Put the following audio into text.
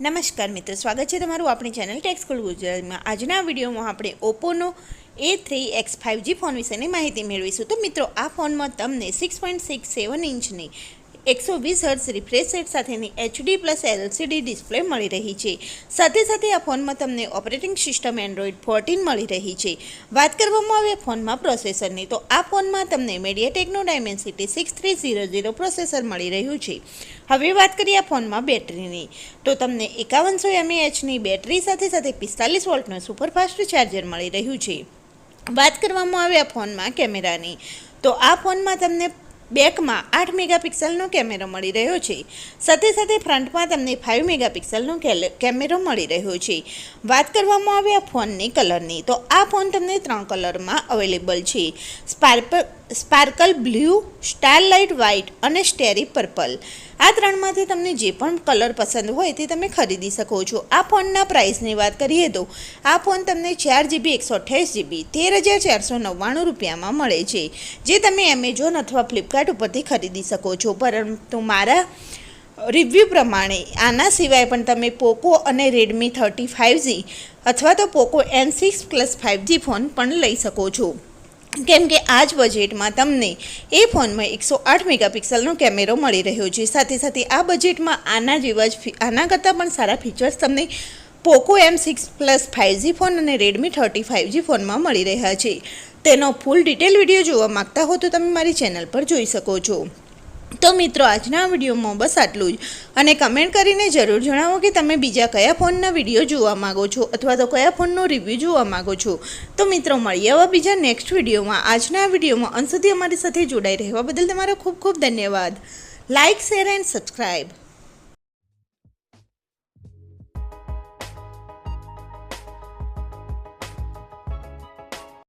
નમસ્કાર મિત્રો, સ્વાગત છે તમારું આપણી ચેનલ ટેક્સ સ્કૂલ ગુજરાતીમાં. આજના વિડીયોમાં આપણે ઓપ્પોનો A three X five G phone વિશેની માહિતી મેળવીશું. તો મિત્રો, આ ફોનમાં તમને સિક્સ પોઈન્ટ સિક્સ સેવન ઇંચની એકસો વીસ હર્ટ્સ રિફ્રેશ રેટ સાથેની એચડી પ્લસ એલસીડી ડિસ્પ્લે મળી રહી છે. સાથે સાથે આ ફોનમાં તમને ઓપરેટિંગ સિસ્ટમ એન્ડ્રોઈડ ફોર્ટીન મળી રહી છે. વાત કરવામાં આવે ફોનમાં પ્રોસેસરની, તો આ ફોનમાં તમને મીડિયાટેકનો Dimensity six three zero zero processor મળી રહ્યું છે. હવે વાત કરીએ આ ફોનમાં બેટરીની, તો તમને એકાવનસો એમએએચની બેટરી સાથે સાથે પિસ્તાલીસ વોલ્ટનું સુપરફાસ્ટ ચાર્જર મળી રહ્યું છે. વાત કરવામાં આવે આ ફોનમાં કેમેરાની, તો આ ફોનમાં તમને બેકમાં આઠ મેગાપિક્સલનો કેમેરો મળી રહ્યો છે. સાથે સાથે ફ્રન્ટમાં તમને ફાઇવ મેગાપિક્સલનો કેમેરો મળી રહ્યો છે. વાત કરવામાં આવે આ ફોનની કલરની, તો આ ફોન તમને ત્રણ કલરમાં અવેલેબલ છે. સ્પાર્પ સ્પાર્કલ બ્લુ, સ્ટારલાઇટ વ્હાઇટ અને સ્ટેરી પર્પલ. આ ત્રણમાંથી તમને જે પણ કલર પસંદ હોય તે તમે ખરીદી શકો છો. આ ફોનના પ્રાઇસની વાત કરીએ તો, આ ફોન તમને ચાર જીબી, એકસો અઠ્યાવીસ જીબી, તેર હજાર ચારસો નવ્વાણું રૂપિયામાં મળે છે, જે તમે એમેઝોન અથવા ફ્લિપકાર્ટ ઉપરથી ખરીદી શકો છો. પરંતુ મારા રિવ્યૂ પ્રમાણે, આના સિવાય પણ તમે પોકો અને રેડમી થર્ટી ફાઇવજી અથવા તો Poco N six plus five G phone પણ લઈ શકો છો. કેમ કે આ જ બજેટમાં તમને એ ફોનમાં એકસો આઠ મેગાપિક્સલનો કેમેરો મળી રહ્યો છે. સાથે સાથે આ બજેટમાં આના જેવા જ આના કરતાં પણ સારા ફીચર્સ તમને Poco M six plus five G phone અને રેડમી થર્ટી ફાઇવજી ફોનમાં મળી રહ્યા છે. તેનો ફૂલ ડિટેલ વીડિયો જોવા માંગતા હો તો તમે મારી ચેનલ પર જોઈ શકો છો. તો મિત્રો, આજના વિડીયોમાં બસ આટલું જ. અને કમેન્ટ કરીને જરૂર જણાવો કે તમે બીજા કયા ફોનના વીડિયો જોવા માગો છો અથવા તો કયા ફોનનો રિવ્યૂ જોવા માગો છો. તો મિત્રો, મળીએ આવા બીજા નેક્સ્ટ વિડીયોમાં. આજના વિડીયોમાં અંત સુધી અમારી સાથે જોડાઈ રહેવા બદલ તમારો ખૂબ ખૂબ ધન્યવાદ. Like share and subscribe